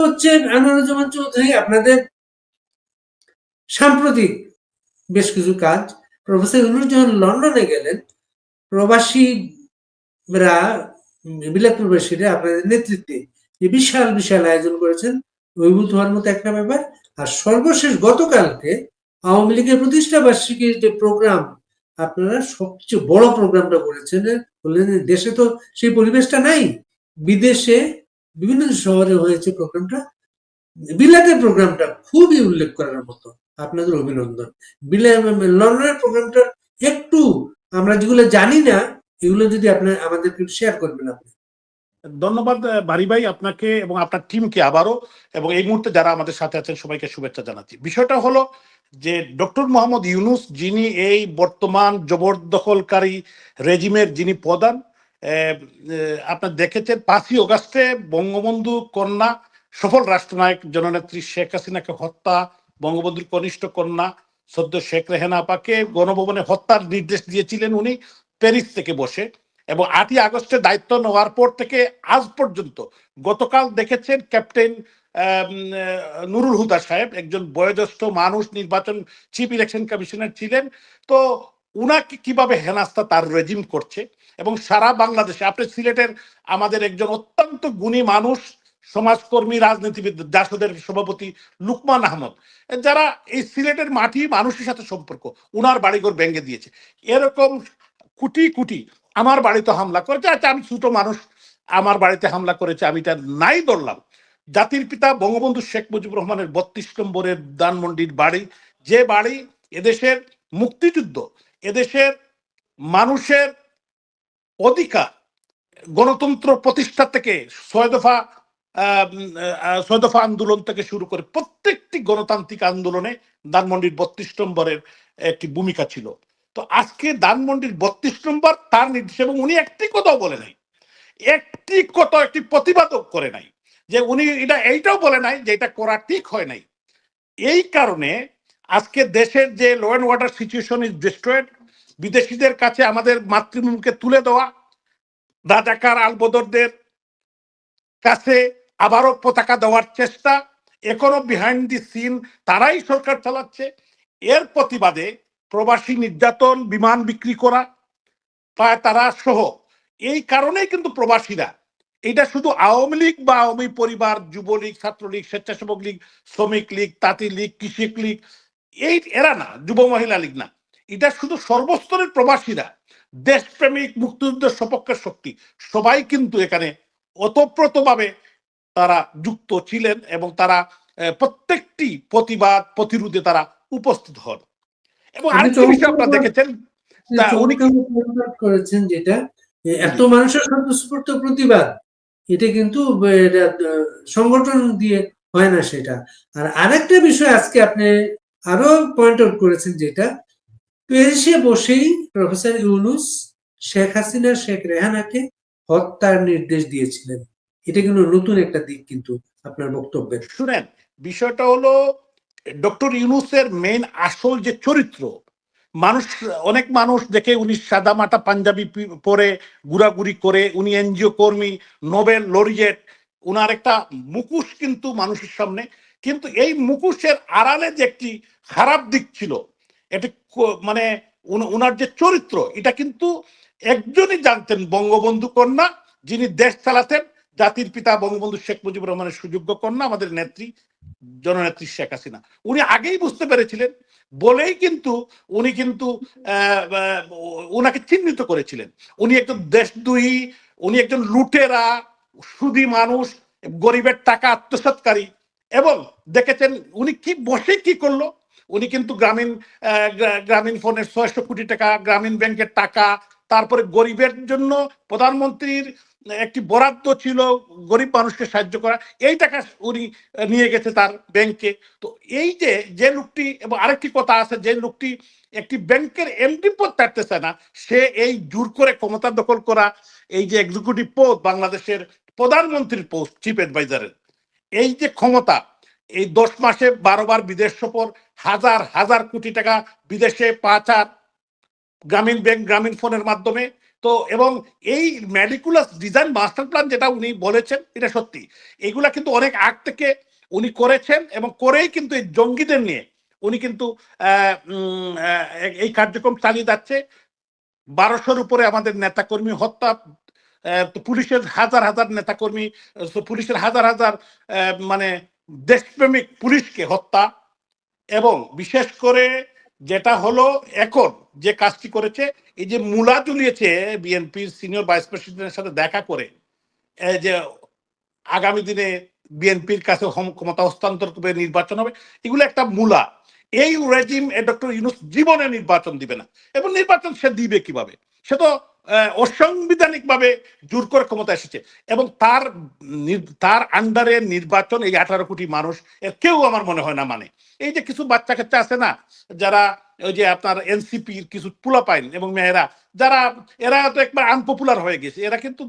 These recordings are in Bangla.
হচ্ছে আনোয়ারুজ্জামান চৌধুরী আপনাদের সাম্প্রতিক বেশ কিছু কাজ। প্রফেসর ইউনুস যখন লন্ডনে গেলেন প্রবাসীরা বিলাত প্রবাসীরা আপনাদের নেতৃত্বে যে বিশাল বিশাল আয়োজন করেছেন অভিভূত হওয়ার মতো একটা ব্যাপার। আর সর্বশেষ গতকালকে আওয়ামী লীগের প্রতিষ্ঠা বার্ষিকীর যে প্রোগ্রাম, আপনারা সবচেয়ে বড় প্রোগ্রামটা করেছেন, বললেন দেশে তো সেই পরিবেশটা নাই, বিদেশে বিভিন্ন শহরে হয়েছে প্রোগ্রামটা। বিলাতের প্রোগ্রামটা খুবই উল্লেখ করার মতো। আপনাদের অভিনন্দন। বিলে লন্ডনের প্রোগ্রামটা একটু আমরা যেগুলো জানি না, এগুলো যদি আপনার, আমাদেরকে একটু শেয়ার করবেন আপনি। ধন্যবাদ বারি ভাই আপনাকে এবং আপনার টিমকে আবারও এবং এই মুহূর্তে যারা আমাদের সাথে আছেন সবাইকে শুভেচ্ছা জানাচ্ছি। বিষয়টা হলো যে ডক্টর মোহাম্মদ ইউনুস যিনি এই বর্তমান জবরদখলকারী রেজিমের যিনি প্রধান আপনার দেখেছেন পাঁচই অগাস্টে বঙ্গবন্ধু কন্যা, সফল রাষ্ট্রনায়ক জননেত্রী শেখ হাসিনাকে হত্যা, বঙ্গবন্ধুর কনিষ্ঠ কন্যা সদ্য শেখ রেহেনা আপাকে গণভবনে হত্যার নির্দেশ দিয়েছিলেন উনি প্যারিস থেকে বসে এবং আটই আগস্টে দায়িত্ব নেওয়ার পর থেকে আজ পর্যন্ত গতকাল দেখেছেন ক্যাপ্টেন নুরুল হুদা সাহেব, একজন বয়োজ্যেষ্ঠ মানুষ, নির্বাচন, চিফ ইলেকশন কমিশনার ছিলেন। তো উনাকে কীভাবে হেনাস্তা তার রেজিম করছে? এবং সারা বাংলাদেশে, আপনি সিলেটের আমাদের একজন অত্যন্ত গুণী মানুষ, সমাজকর্মী, রাজনীতিবিদ, জাসদের সভাপতি লুকমান আহমদ, যারা এই সিলেটের মাটি মানুষের সাথে সম্পর্ক, উনার বাড়িঘর ভেঙে দিয়েছে। এরকম কুটি কুটি আমার বাড়িতে হামলা করেছে। আচ্ছা আমি ছোট মানুষ, আমার বাড়িতে হামলা করেছে, আমি এটা নাই ধরলাম জাতির পিতা বঙ্গবন্ধু শেখ মুজিবুর রহমানের বত্রিশ নম্বরের দানমন্ডির বাড়ি, যে বাড়ি এদেশের মুক্তিযুদ্ধ এদেশের মানুষের অধিকার গণতন্ত্র প্রতিষ্ঠা থেকে ছয় দফা ছয় দফা আন্দোলন থেকে শুরু করে প্রত্যেকটি গণতান্ত্রিক আন্দোলনে ধানমন্ডির বত্রিশ নম্বরের একটি ভূমিকা ছিল। তো আজকে ধানমন্ডির বত্রিশ নম্বর তার নির্দেশ এবং উনি একটি কথাও বলে নাই। একটি কথা, একটি প্রতিবাদও করে নাই। যে উনি এটা, এইটাও বলে নাই যে এটা করা ঠিক হয় নাই। এই কারণে আজকে দেশের যে law and order situation is destroyed বিদেশিদের কাছে আমাদের মাতৃভূমিকে তুলে দেওয়া, রাজাকার আলবদরদের কাছে আবারও পতাকা দেওয়ার চেষ্টা, এখনও বিহাইন্ড দি সিন তারাই সরকার চালাচ্ছে। এর প্রতিবাদে প্রবাসী নির্যাতন, বিমান বিক্রি করা পায় তারা সহ, এই কারণেই কিন্তু প্রবাসীরা, এটা শুধু আওয়ামী লীগ বা আওয়ামী পরিবার, যুবলীগ, ছাত্রলীগ, স্বেচ্ছাসেবক লীগ, শ্রমিক লীগ, তাঁতি লীগ, কৃষক লীগ এই এরা না যুব মহিলা লীগ না। এটা শুধু সর্বস্তরের প্রবাসীরা দেশপ্রেমিক মুক্তিযুদ্ধের সপক্ষের শক্তি। সবাই কিন্তু এখানে ওতপ্রোতভাবে তারা যুক্ত ছিলেন এবং তারা প্রত্যেকটি প্রতিবাদ প্রতিরোধে তারা উপস্থিত হন। এবং আপনি আরেকটি বিষয় আপনারা দেখেছেন পরিমাপ করেছেন যেটা এত মানুষের স্বতঃস্ফূর্ত প্রতিবাদ এটা কিন্তু সংগঠন দিয়ে হয় না সেটা। আর আরেকটা বিষয় আজকে আপনি আরও পয়েন্ট আউট করেছেন যেটা প্যারিসে বসেই প্রফেসর ইউনুস শেখ হাসিনা, শেখ রেহানাকে হত্যার নির্দেশ দিয়েছিলেন। এটা কিন্তু নতুন একটা দিক কিন্তু আপনার বক্তব্যের। শুনেন, বিষয়টা হলো, ডক্টর ইউনুসের মেইন আসল যে চরিত্র, মানুষ, অনেক মানুষ দেখে উনি সাদা মাটা পাঞ্জাবি পরে ঘুরাঘুরি করে, উনি এনজিও কর্মী, নোবেল লরিয়েট, উনার একটা মুখোশ কিন্তু মানুষের সামনে কিন্তু এই মুখোশের আড়ালে যে একটি খারাপ দিক ছিল, এটি মানে উনার যে চরিত্র, এটা কিন্তু একজনই জানতেন বঙ্গবন্ধু কন্যা, যিনি দেশ চালাতেন, জাতির পিতা বঙ্গবন্ধু শেখ মুজিবুর রহমানের সুযোগ্য কন্যা, আমাদের নেত্রী, জননেত্রী শেখ হাসিনা। উনি আগেই বুঝতে পেরেছিলেন, বলেই কিন্তু উনি কিন্তু উনাকে চিহ্নিত করেছিলেন। উনি একজন দেশদ্রোহী, উনি একজন লুটেরা, সুদী মানুষ, গরিবের টাকা আত্মসাৎকারী এবং দেখেছেন উনি কি বসে কি করল? উনি কিন্তু গ্রামীণ গ্রামীণ ফোনের ছয়শো কোটি টাকা, গ্রামীণ ব্যাংকের টাকা, তারপরে গরিবের জন্য প্রধানমন্ত্রীর একটি বরাদ্দ ছিল গরিব মানুষকে সাহায্য করা। এই টাকা উনি নিয়ে গেছে তার ব্যাংকে। তো এই যে যে লোকটি, এবং আরেকটি কথা আছে, যে লোকটি একটি ব্যাংকের এমডি পদ ছাড়তেছে না, সে এই জোর করে ক্ষমতা দখল করা, এই যে এক্সিকিউটিভ পদ, বাংলাদেশের প্রধানমন্ত্রীর পোস্ট চিফ অ্যাডভাইজারের এই যে ক্ষমতা, এই দশ মাসে বারো বার বিদেশ সফর, হাজার হাজার কোটি টাকা বিদেশে পাচার, গ্রামীণ ব্যাংক, গ্রামীণ ফোনের মাধ্যমে, তো এবং এই মেডিকুলাস ডিজাইন মাস্টার প্ল্যান যেটা উনি বলেছেন, এটা সত্যি। এগুলা কিন্তু অনেক আগ থেকে উনি করেছেন এবং করেই কিন্তু এই জঙ্গিদের নিয়ে উনি কিন্তু এই কার্যক্রম চালিয়ে যাচ্ছে। বারোশোর উপরে আমাদের নেতাকর্মী হত্যা পুলিশের হাজার হাজার নেতাকর্মী পুলিশের হাজার হাজার মানে দেশপ্রেমিক পুলিশকে হত্যা এবং বিশেষ করে যেটা হলো এখন যে কাজটি করেছে, এই যে মুলা ঝুলিয়েছে বিএনপির সিনিয়র ভাইস প্রেসিডেন্টের সাথে দেখা করে যে আগামী দিনে বিএনপির কাছে ক্ষমতা হস্তান্তর নির্বাচন হবে, এগুলো একটা মূলা। এই রেজিম ডক্টর ইউনুস জীবনে নির্বাচন দিবে না। এবং নির্বাচন সে দিবে কীভাবে? সে তো অসাংবিধানিক ভাবে জোর করে ক্ষমতা এসেছে। এবং তার তার আন্ডারে নির্বাচন এই আঠারো কোটি মানুষ এর কেউ আমার মনে হয় না মানে। এই যে কিছু বাচ্চা কাচ্চা আছে না, যারা ওই যে আপনার এনসিপির কিছু পুলা পাইন এবং মেয়েরা, যারা, এরা তো একবার আনপপুলার হয়ে গেছে। এরা কিন্তু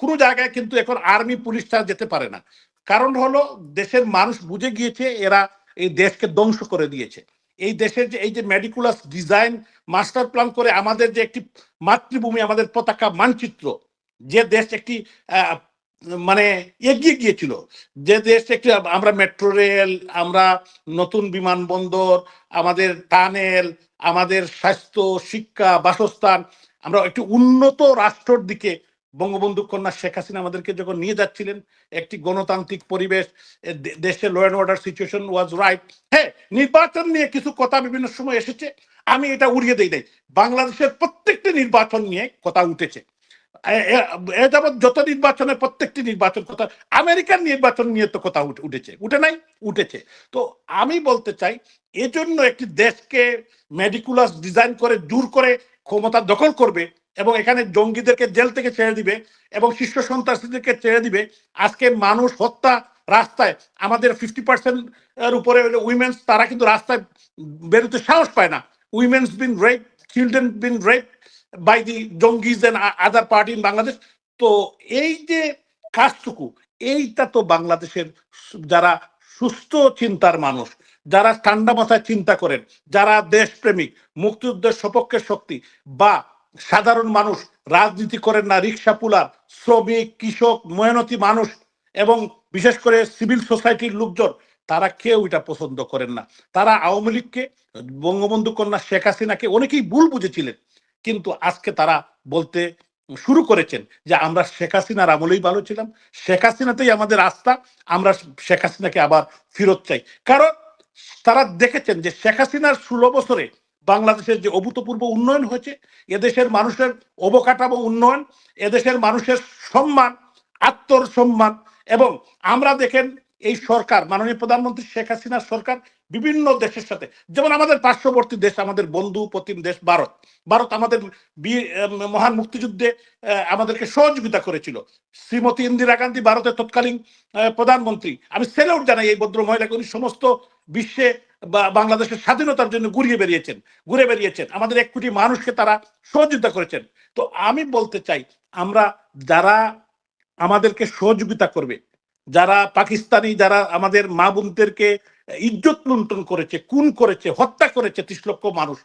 কোনো জায়গায় কিন্তু এখন আর্মি পুলিশ ছাড়া যেতে পারে না। কারণ হলো, দেশের মানুষ বুঝে গিয়েছে, এরা এই দেশকে ধ্বংস করে দিয়েছে। এই দেশের যে, এই যে মেডিকুলাস ডিজাইন মাস্টার প্ল্যান করে আমাদের যে একটি মাতৃভূমি, আমাদের পতাকা মানচিত্র, যে দেশ একটি মানে এগিয়ে গিয়েছিল, যে দেশ একটি, আমরা মেট্রো রেল আমরা নতুন বিমানবন্দর, আমাদের টানেল আমাদের স্বাস্থ্য, শিক্ষা, বাসস্থান, আমরা একটি উন্নত রাষ্ট্রের দিকে বঙ্গবন্ধু কন্যা শেখ হাসিনা আমাদেরকে যখন নিয়ে যাচ্ছিলেন, একটি গণতান্ত্রিক পরিবেশ দেশে law and order situation was right হ্যাঁ নির্বাচন নিয়ে কিছু কথা বিভিন্ন সময় এসেছে, আমি এটা উড়িয়ে দেই নাই। বাংলাদেশের প্রত্যেকটি নির্বাচন নিয়ে কথা উঠেছে। এ- যাবৎ যত নির্বাচনে প্রত্যেকটি নির্বাচন কথা, আমেরিকার নির্বাচন নিয়ে তো কথা উঠেছে। উঠে নাই, উঠেছে। তো আমি বলতে চাই, এজন্য একটি দেশকে মেডিকুলাস ডিজাইন করে দূর করে ক্ষমতা দখল করবে এবং এখানে জঙ্গিদেরকে জেল থেকে ছেড়ে দিবে এবং শীর্ষ সন্ত্রাসীদেরকে ছেড়ে দিবে। আজকে মানুষ হত্যা রাস্তায়, আমাদের ফিফটি পার্সেন্ট এর উপরে উইমেন্স তারা কিন্তু রাস্তায় বেরোতে সাহস পায় না। Women's been rape children been rape by the জঙ্গিজ and other party in Bangladesh তো এই যে কাজটুকু, এইটা তো বাংলাদেশের যারা সুস্থ চিন্তার মানুষ, যারা ঠান্ডা মাথায় চিন্তা করেন, যারা দেশপ্রেমিক, মুক্তিযুদ্ধের সপক্ষের শক্তি বা সাধারণ মানুষ, রাজনীতি করেন না, রিক্সা পুলার, শ্রমিক, কৃষক মেহনতি মানুষ এবং বিশেষ করে সিভিল সোসাইটির লোকজন, তারা কেউ এটা পছন্দ করেন না। তারা আওয়ামী লীগকে, বঙ্গবন্ধু কন্যা শেখ হাসিনাকে অনেকেই ভুল বুঝেছিলেন, কিন্তু আজকে তারা বলতে শুরু করেছেন যে, আমরা শেখ হাসিনার আমলেই ভালো ছিলাম, শেখ হাসিনাতেই আমাদের আস্থা, আমরা শেখ হাসিনাকে আবার ফেরত চাই। কারণ তারা দেখেছেন যে, শেখ হাসিনার ষোলো বছরে বাংলাদেশের যে অভূতপূর্ব উন্নয়ন হয়েছে, এদেশের মানুষের অবকাঠামো উন্নয়ন, এদেশের মানুষের সম্মান আত্মর সম্মান এবং আমরা দেখেন এই সরকার, মাননীয় প্রধানমন্ত্রী শেখ হাসিনার সরকার বিভিন্ন দেশের সাথে, যেমন আমাদের পার্শ্ববর্তী দেশ, আমাদের বন্ধু প্রতিম দেশ ভারত। ভারত আমাদের মহান মুক্তিযুদ্ধে আমাদেরকে সহযোগিতা করেছিল। শ্রীমতী ইন্দিরা গান্ধী ভারতের তৎকালীন প্রধানমন্ত্রী। আমি সেলেউট জানাই এই ভদ্র মহিলাকে উনি সমস্ত বিশ্বে বাংলাদেশের স্বাধীনতার জন্য ঘুরিয়ে বেরিয়েছেন, ঘুরে বেরিয়েছেন। আমাদের এক কোটি মানুষকে তারা সহযোগিতা করেছেন। তো আমি বলতে চাই, আমরা যারা আমাদেরকে সহযোগিতা করবে, যারা পাকিস্তানি, যারা আমাদের মা বোনদেরকে ইজ্জত লুণ্ঠন করেছে, খুন করেছে, হত্যা করেছে ত্রিশ লক্ষ মানুষ,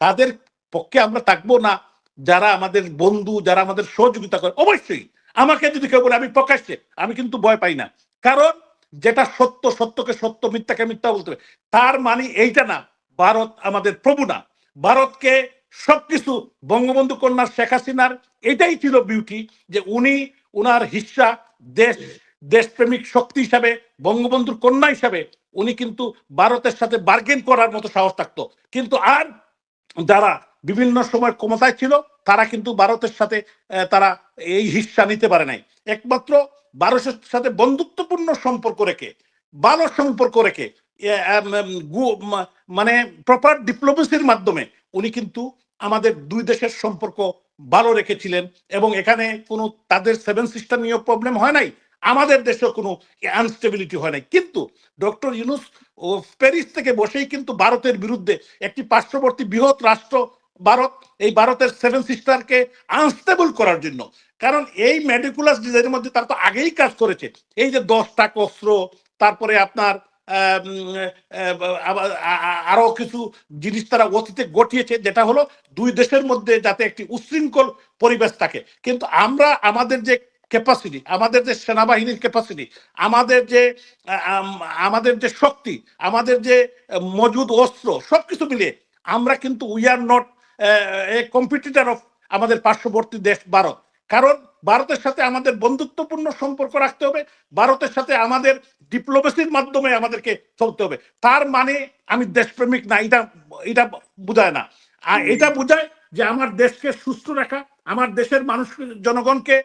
তাদের পক্ষে আমরা থাকব না? যারা আমাদের বন্ধু, যারা আমাদের সহযোগিতা করে, অবশ্যই। আমাকে যদি কেউ বলে, আমি প্রকাশ্যে, আমি কিন্তু ভয় পাই না। কারণ যেটা সত্য, সত্যকে সত্য, মিথ্যাকে মিথ্যা বলতে হবে। তার মানে এইটা না, ভারত আমাদের প্রভু না। ভারতকে সবকিছু বঙ্গবন্ধু কন্যা শেখ হাসিনার, এটাই ছিল বিউটি যে উনি উনার হিস্সা দেশ, দেশপ্রেমিক শক্তি হিসাবে, বঙ্গবন্ধুর কন্যা হিসাবে, উনি কিন্তু ভারতের সাথে বার্গেন করার মতো সাহস থাকতো। কিন্তু আর যারা বিভিন্ন সময় ক্ষমতায় ছিল, তারা কিন্তু ভারতের সাথে তারা এই হিস্সা নিতে পারে নাই। একমাত্র ভারতের সাথে বন্ধুত্বপূর্ণ সম্পর্ক রেখে, ভালো সম্পর্ক রেখে মানে প্রপার ডিপ্লোমেসির মাধ্যমে উনি কিন্তু আমাদের দুই দেশের সম্পর্ক ভালো রেখেছিলেন এবং এখানে কোনো তাদের সেভেন সিস্টার নিয়েও প্রবলেম হয় নাই, আমাদের দেশেও কোনো আনস্টেবিলিটি হয় নাই। কিন্তু ডক্টর ইউনুস প্যারিস থেকে বসেই কিন্তু ভারতের বিরুদ্ধে একটি পার্শ্ববর্তী বৃহৎ রাষ্ট্র ভারত, এই ভারতের সেভেন সিস্টারকে আনস্টেবল করার জন্য। কারণ এই মেডিকুলাস ডিজাইনের মধ্যে তারা তো আগেই কাজ করেছে। এই যে দশটা অস্ত্র তারপরে আপনার আরও কিছু জিনিস তারা অতীতে ঘটিয়েছে যেটা হলো দুই দেশের মধ্যে যাতে একটি উশৃঙ্খল পরিবেশ থাকে। কিন্তু আমরা, আমাদের যে ক্যাপাসিটি আমাদের যে সেনাবাহিনীর ক্যাপাসিটি আমাদের যে আমাদের যে শক্তি, আমাদের যে মজুদ অস্ত্র, সবকিছু মিলিয়ে আমরা কিন্তু we are not competitor of আমাদের পার্শ্ববর্তী দেশ ভারত। কারণ ভারতের সাথে আমাদের বন্ধুত্বপূর্ণ সম্পর্ক রাখতে হবে ভারতের সাথে আমাদের ডিপ্লোমেসির মাধ্যমে আমাদেরকে চলতে হবে। তার মানে আমি দেশপ্রেমিক না এটা এটা বোঝায় না। আর এটা বোঝায় যে আমার দেশকে সুস্থ রাখা আমার দেশের মানুষ জনগণকে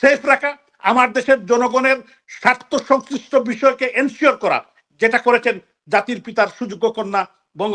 সেফ রাখা আমার দেশের জনগণের স্বার্থ সংশ্লিষ্ট বিষয়কে এনশিওর করা যেটা করেছেন জাতির পিতার সুযোগ্য কন্যা বঙ্গ